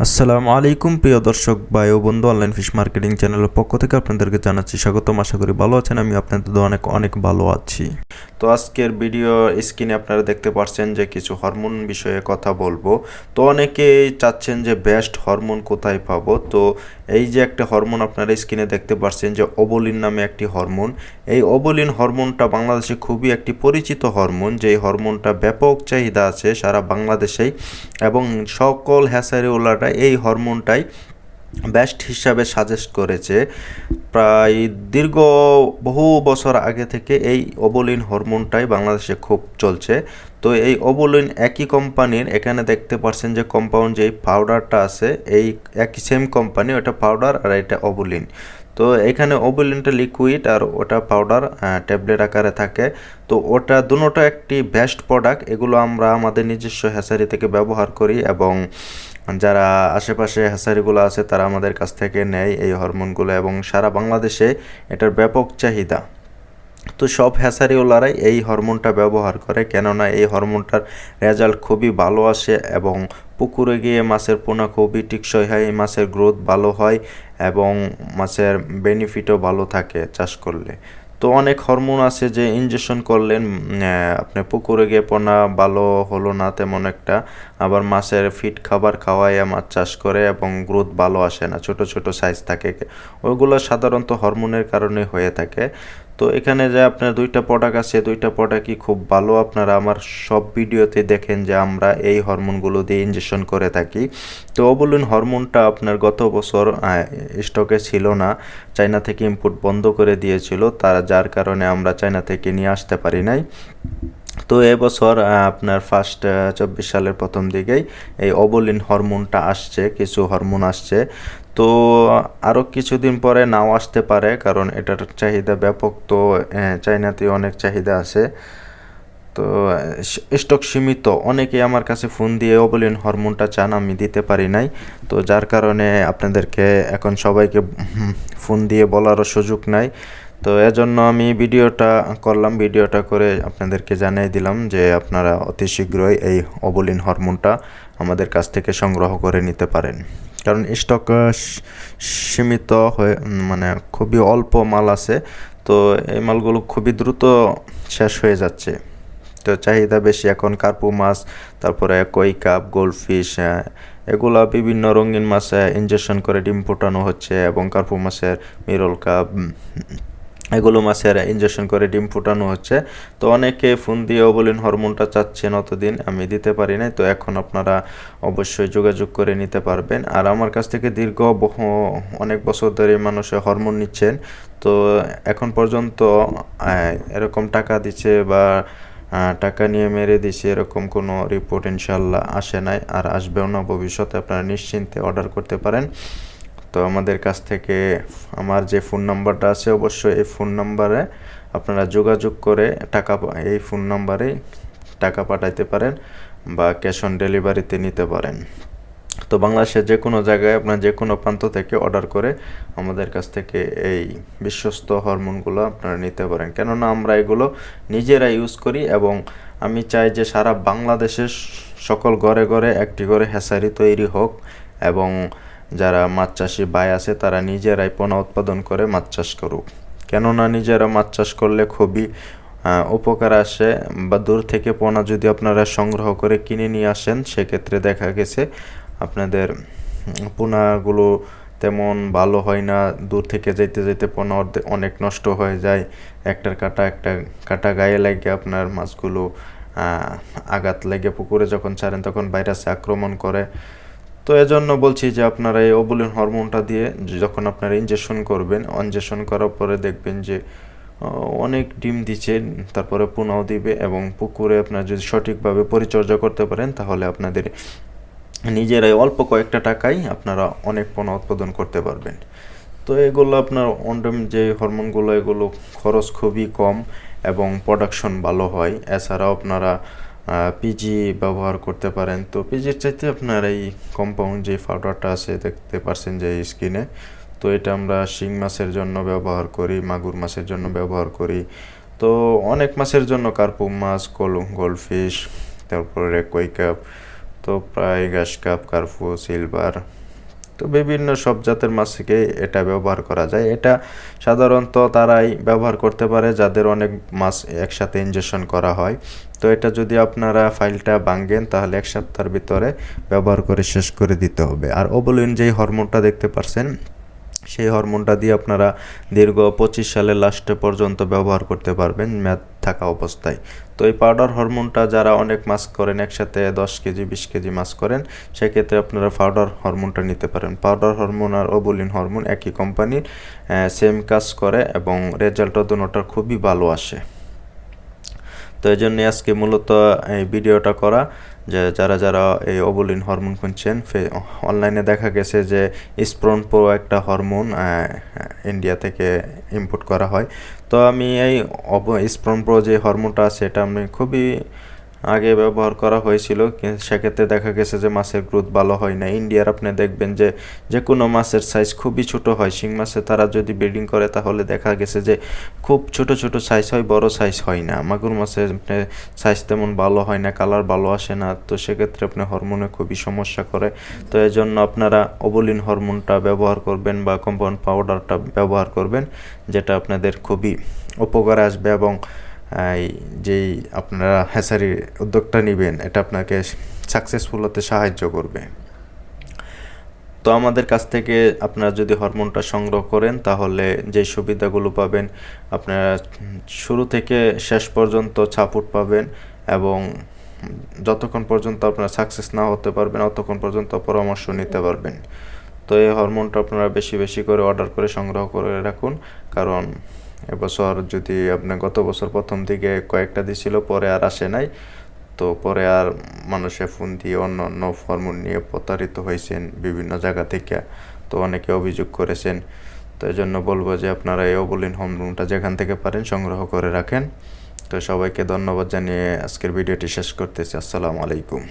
আসসালামু আলাইকুম, প্রিয় দর্শক, ভাই ও বন্ধু অনলাইন ফিশ মার্কেটিং চ্যানেলের পক্ষ থেকে আপনাদেরকে জানাচ্ছি স্বাগতম। আশা করি ভালো আছেন, আমি আপনাদের অনেক অনেক ভালো আছি। তো আজকের ভিডিও স্ক্রিনে আপনারা দেখতে পাচ্ছেন যে কিছু হরমোন বিষয়ে কথা বলব। তো অনেকেই চাচ্ছেন যে বেস্ট হরমোন কোথায় পাবো? তো এই যে একটা হরমোন আপনারা স্ক্রিনে দেখতে পাচ্ছেন যে ওবোলিন নামে একটি হরমোন এই ওবোলিন হরমোনটা বাংলাদেশে খুবই একটি পরিচিত হরমোন, যেই হরমোনটা ব্যাপক চাহিদা আছে সারা বাংলাদেশেই এবং সকল হ্যাসারিওলারা এই হরমোনটাই বেস্ট হিসাবে সাজেস্ট করেছে। প্রায় দীর্ঘ বহু বছর আগে থেকে এই ওবোলিন হরমোনটাই বাংলাদেশে খুব চলছে। তো এই ওবোলিন একই কোম্পানির, এখানে দেখতে পাচ্ছেন যে কম্পাউন্ড যে পাউডারটা আছে, এই একই সেম কোম্পানি ওটা পাউডার আর এটা ওবোলিন তো এখানে ওবুলিনটা লিকুইড আর ওটা পাউডার ট্যাবলেট আকারে থাকে। তো ওটা দুটো একটি বেস্ট প্রোডাক্ট এগুলো আমরা আমাদের নিজস্ব হ্যাসারি থেকে ব্যবহার করি এবং যারা আশেপাশে হ্যাসারিগুলো আছে তারা আমাদের কাছ থেকে নেয় এই হরমোনগুলো এবং সারা বাংলাদেশে এটার ব্যাপক চাহিদা। তো সব হ্যাসারিওলারাই এই হরমোনটা ব্যবহার করে, কেননা এই হরমোনটার রেজাল্ট খুবই ভালো আসে এবং পুকুরে গিয়ে মাছের পোনা খুবই টিকসই হয়, এই মাছের গ্রোথ ভালো হয় এবং মাছের বেনিফিটও ভালো থাকে চাষ করলে। তো অনেক হরমোন আছে যে ইনজেকশন করলেন আপনি পুকুরে গিয়ে পোনা ভালো হলো না তেমন একটা, আবার মাছের ফিট খাবার খাওয়াইয়া মাছ চাষ করে এবং গ্রোথ ভালো আসে না, ছোট ছোট সাইজ থাকে। ওইগুলো সাধারণত হরমোনের কারণে হয়ে থাকে। তো এখানে যে আপনার দুইটা প্রোডাক্ট আছে, দুইটা প্রোডাক্টই খুব ভালো? আপনারা আমার সব ভিডিওতে দেখেন যে আমরা এই হরমোনগুলো দিয়ে ইনজেকশন করে থাকি। তো বলুন হরমোনটা আপনার গত বছর স্টকে ছিল না, চায়না থেকে ইম্পোর্ট বন্ধ করে দিয়েছিল, তার, যার কারণে আমরা চায়না থেকে নিয়ে আসতে পারি নাই। তো এবছর আপনার ফার্স্ট চব্বিশ সালের প্রথম দিকেই এই অবলিন হরমোনটা আসছে, কিছু হরমোন আসছে। তো আরও কিছুদিন পরে নাও আসতে পারে, কারণ এটার চাহিদা ব্যাপক। তো চাইনাতে অনেক চাহিদা আছে। তো স্টক সীমিত। অনেকেই আমার কাছে ফোন দিয়ে অবলিন হরমোনটা চান, আমি দিতে পারি নাই। তো যার কারণে আপনাদেরকে এখন সবাইকে ফোন দিয়ে বলারও সুযোগ নাই। তো এজন্য আমি ভিডিওটা করলাম, ভিডিওটা করে আপনাদেরকে জানিয়ে দিলাম যে আপনারা অতি শীঘ্রই এই অবলিন হরমোনটা আমাদের কাছ থেকে সংগ্রহ করে নিতে পারেন। কারণ স্টক সীমিত হয়ে মানে খুবই অল্প মাল আছে, তো এই মালগুলো খুবই দ্রুত শেষ হয়ে যাচ্ছে। তো চাহিদা বেশি এখন কার্পু মাছ, তারপরে কই কাপ, গোল্ডফিশ এগুলা বিভিন্ন রঙিন মাছে ইনজেকশন করে ডিম ফোটানো হচ্ছে এবং কার্পু মাছের মিরল কাপ এগুলো মাছের ইনজেকশন করে ডিম ফুটানো হচ্ছে। তো অনেকে ফোন দিয়েও বলেন হরমোনটা চাচ্ছেন অতদিন, আমি দিতে পারি নাই। তো এখন আপনারা অবশ্যই যোগাযোগ করে নিতে পারবেন। আর আমার কাছ থেকে দীর্ঘ বহু, অনেক বছর ধরে মানুষে হরমোন নিচ্ছেন। তো এখন পর্যন্ত এরকম টাকা দিচ্ছে বা টাকা নিয়ে মেরে দিছে এরকম কোনো রিপোর্ট ইনশাল্লাহ আসে নাই। আর আসবেও না, ভবিষ্যতে আপনারা নিশ্চিন্তে অর্ডার করতে পারেন। তো আমাদের কাছ থেকে আমার যে ফোন নাম্বারটা আছে, অবশ্যই এই ফোন নাম্বারে আপনারা যোগাযোগ করে টাকা এই ফোন নাম্বারে টাকা পাঠাইতে পারেন বা ক্যাশ অন ডেলিভারিতে নিতে পারেন। তো বাংলাদেশের যে কোনো জায়গায় আপনার যে কোনো প্রান্ত থেকে অর্ডার করে আমাদের কাছ থেকে এই বিশ্বস্ত হরমোনগুলো আপনারা নিতে পারেন। কেননা আমরা এগুলো নিজেরা ইউজ করি এবং আমি চাই যে সারা বাংলাদেশের সকল ঘরে ঘরে একটি করে হ্যাসারি তৈরি হোক এবং যারা মাছ চাষি ভাই আছে, তারা নিজেরাই পোনা উৎপাদন করে মাছ চাষ করুক। কেননা নিজেরা মাছ চাষ করলে খুবই উপকার আসে বা দূর থেকে পোনা যদি আপনারা সংগ্রহ করে কিনে নিয়ে আসেন, সেক্ষেত্রে দেখা গেছে আপনাদের পোনাগুলো তেমন ভালো হয় না, দূর থেকে যেতে যেতে পোনা অনেক নষ্ট হয়ে যায়, একটার কাটা, একটা কাটা গায়ে লাগে আপনার মাছগুলো আঘাত লেগে পুকুরে যখন ছাড়েন, তখন ভাইরাসে আক্রমণ করে। তো এজন্য বলছি যে আপনারা এই ওবুলিন হরমোনটা দিয়ে যখন আপনারা ইনজেকশন করবেন ইনজেকশন করার পরে দেখবেন যে অনেক ডিম দিচ্ছে, তারপরে পুনাও দিবে এবং পুকুরে আপনারা যদি সঠিকভাবে পরিচর্যা করতে পারেন, তাহলে আপনাদের নিজেরাই অল্প কয়েকটা টাকায় আপনারা অনেক পোনা উৎপাদন করতে পারবেন। তো এগুলো আপনার অন্ডম যে হরমোনগুলো, এগুলো খরচ খুবই কম এবং প্রোডাকশন ভালো হয়। এছাড়াও আপনারা পিজি ব্যবহার করতে পারেন। তো পিজির চাইতে আপনার এই কম্পাউন্ড যে পাউডারটা আছে, দেখতে পারছেন যে স্কিনে তো এটা আমরা শিং মাছের জন্য ব্যবহার করি, মাগুর মাছের জন্য ব্যবহার করি। তো অনেক মাছের জন্য কার্পু মাছ কল গোল্ডফিশ তারপরে কৈকাপ তো প্রায় গ্যাস কাপ, কার্পু সিলভার তো বিভিন্ন সব জাতের মাছ থেকে এটা ব্যবহার করা যায়। এটা সাধারণত তারাই ব্যবহার করতে পারে, যাদের অনেক মাছ একসাথে ইনজেকশন করা হয়। তো এটা যদি আপনারা ফাইলটা ভাঙ্গেন তাহলে এক সপ্তাহের ভিতরে ব্যবহার করে শেষ করে দিতে হবে। আর ওবলিন যেই হরমোনটা দেখতে পারছেন সেই হরমোনটা দিয়ে আপনারা দীর্ঘ পঁচিশ সালের লাস্টে পর্যন্ত ব্যবহার করতে পারবেন ম্যাথ থাকা অবস্থায়। তো এই পাউডার হরমোনটা যারা অনেক মাছ করেন, একসাথে দশ কেজি, বিশ কেজি মাছ করেন, সেক্ষেত্রে আপনারা পাউডার হরমোনটা নিতে পারেন। পাউডার হরমোন আর ওবুলিন হরমোন একই কোম্পানির সেম কাজ করে এবং রেজাল্টও দুটা খুবই ভালো আসে। তো এই জন্যে আজকে মূলত এই ভিডিওটা করা যে যারা যারা এই অবলিন হরমোন খুঁজছেন অনলাইনে দেখা গেছে যে স্প্রন প্রো একটা হরমোন ইন্ডিয়া থেকে ইম্পোর্ট করা হয়। তো আমি এই অব স্প্রন প্রো যে হরমোনটা আছে, এটা আমি খুবই আগে ব্যবহার করা হয়েছিল। সেক্ষেত্রে দেখা গেছে যে মাছের গ্রোথ ভালো হয় না ইন্ডিয়ার আপনি দেখবেন যে যে কোনো মাছের সাইজ খুবই ছোট হয়। শিং মাছে তারা যদি ব্রিডিং করে তাহলে দেখা গেছে যে, খুব ছোট ছোট সাইজ হয়, বড় সাইজ হয় না। মাগুর মাছের সাইজ তেমন ভালো হয় না কালার ভালো আসে না। তো সেক্ষেত্রে আপনি হরমোনে খুবই সমস্যা করে। তো এই জন্য আপনারা অবলিন হরমোনটা ব্যবহার করবেন বা কম্পাউন্ড পাউডারটা ব্যবহার করবেন, যেটা আপনাদের খুবই উপকারে আসবে এবং যেই আপনারা হ্যাসারির উদ্যোগটা নেবেন, এটা আপনাকে সাকসেসফুল হতে সাহায্য করবে। তো আমাদের কাছ থেকে আপনারা যদি হরমোনটা সংগ্রহ করেন, তাহলে যে সুবিধাগুলো পাবেন, আপনারা শুরু থেকে শেষ পর্যন্ত ছাপুট পাবেন এবং যতক্ষণ পর্যন্ত আপনারা সাকসেস না হতে পারবেন ততক্ষণ পর্যন্ত পরামর্শ নিতে পারবেন। তো এই হরমোনটা আপনারা বেশি বেশি করে অর্ডার করে সংগ্রহ করে রাখুন, কারণ এবছর যদি আপনি গত বছর প্রথম দিকে কয়েকটা দিছিল, পরে আর আসে নাই। তো পরে আর মানুষে ফোন দিয়ে অন্য অন্য হরমোন নিয়ে প্রতারিত হয়েছেন বিভিন্ন জায়গা থেকে। তো অনেকে অভিযোগ করেছেন। তো এই জন্য বলব যে আপনারা এই অবলিন হরমোনটা যেখান থেকে পারেন সংগ্রহ করে রাখেন। তো সবাইকে ধন্যবাদ জানিয়ে আজকের ভিডিওটি শেষ করতেছি। আসসালামু আলাইকুম।